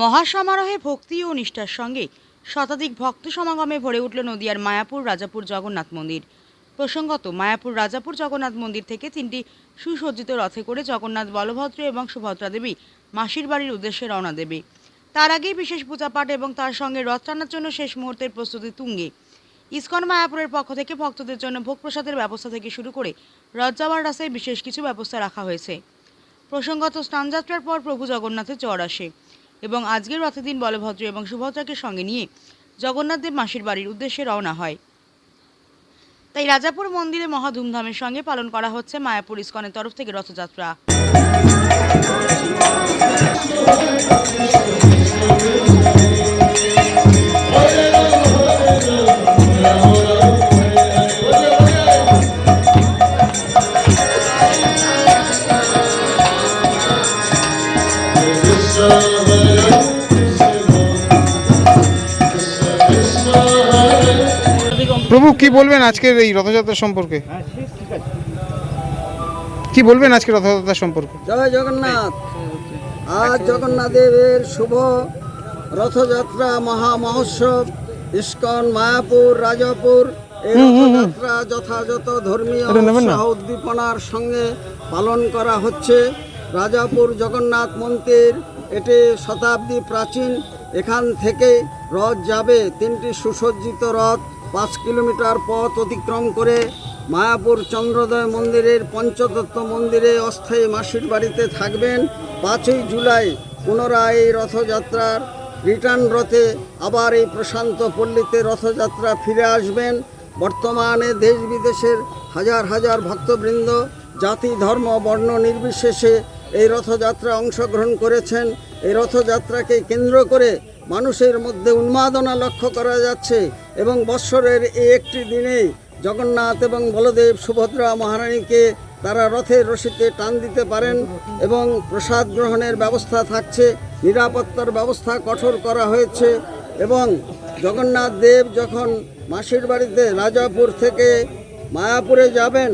মহাসমারোহে ভক্তি ও নিষ্ঠার সঙ্গে শতাধিক ভক্ত সমাগমে ভরে উঠল নদিয়ার মায়াপুর রাজাপুর জগন্নাথ মন্দির। প্রসঙ্গত, মায়াপুর রাজাপুর জগন্নাথ মন্দির থেকে তিনটি সুসজ্জিত রথে করে জগন্নাথ বলভদ্র এবং সুভদ্রা দেবী মাসির বাড়ির উদ্দেশ্যে রওনা দেবে। তার আগেই বিশেষ পূজাপাঠ এবং তার সঙ্গে রথ টানার জন্য শেষ মুহূর্তের প্রস্তুতি তুঙ্গে। ইসকন মায়াপুরের পক্ষ থেকে ভক্তদের জন্য ভোগ প্রসাদের ব্যবস্থা থেকে শুরু করে রথ যাওয়ার রাস্তায় বিশেষ কিছু ব্যবস্থা রাখা হয়েছে। প্রসঙ্গত স্নানযাত্রার পর প্রভু জগন্নাথের জ্বর আসে। এবং আজকের রথের দিন বলভদ্র এবং সুভদ্রাকে সঙ্গে নিয়ে জগন্নাথদেব মাসির বাড়ির উদ্দেশ্যে রওনা হয়। তাই রাজাপুর মন্দিরে মহা ধুমধামের সঙ্গে পালন করা হচ্ছে মায়াপুর ইস্কনের তরফ থেকে রথযাত্রা। প্রভু কি বলবেন আজকের এই রথযাত্রা সম্পর্কে? কি বলবেন আজকে রথযাত্রা সম্পর্কে? জয় জগন্নাথ। আজ জগন্নাথ দেবের শুভ রথযাত্রা মহা মহোৎসব ইস্কন মায়াপুর রাজাপুর। এই রথযাত্রা যথাযথ ধর্মীয়? উৎসাহ উদ্দীপনার সঙ্গে পালন করা হচ্ছে। রাজাপুর জগন্নাথ মন্দির এটি শতাব্দী প্রাচীন। এখান থেকে রথ যাবে। তিনটি সুসজ্জিত রথ পাঁচ কিলোমিটার পথ অতিক্রম করে মায়াপুর চন্দ্রোদয় মন্দিরের পঞ্চতত্ত্ব মন্দিরে অস্থায়ী মাসির বাড়িতে থাকবেন পাঁচই জুলাই পুনরায় এই রথযাত্রার রিটার্ন রথে আবার এই প্রশান্ত পল্লীতে রথযাত্রা ফিরে আসবেন। বর্তমানে দেশ বিদেশের হাজার হাজার ভক্তবৃন্দ, জাতি, ধর্ম, বর্ণ নির্বিশেষে এই রথযাত্রা অংশগ্রহণ করেছেন। এই রথযাত্রাকে কেন্দ্র করে মানুষের মধ্যে উন্মাদনা লক্ষ্য করা যাচ্ছে এবং বৎসরের এই একটি দিনে জগন্নাথ এবং বলদেব সুভদ্রা মহারানীকে তারা রথের রশিতে টান দিতে পারেন এবং প্রসাদ গ্রহণের ব্যবস্থা থাকছে, নিরাপত্তার ব্যবস্থা কঠোর করা হয়েছে এবং জগন্নাথ দেব যখন মাসির বাড়িতে রাজাপুর থেকে মায়াপুরে যাবেন,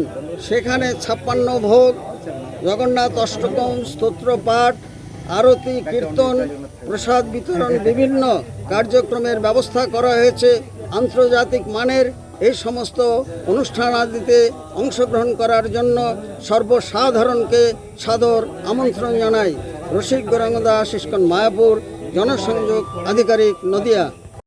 সেখানে ছাপ্পান্ন ভোগ, জগন্নাথ অষ্টকম স্তোত্র পাঠ আরতি, কীর্তন, প্রসাদ বিতরণ, বিভিন্ন কার্যক্রমের ব্যবস্থা করা হয়েছে। আন্তর্জাতিক মানের এই সমস্ত অনুষ্ঠান আদিতে অংশগ্রহণ করার জন্য সর্বসাধারণকে সাদর আমন্ত্রণ জানাই। রসিক গোরাঙ্গদা ইস্কন মায়াপুর, জনসংযোগ আধিকারিক নদিয়া।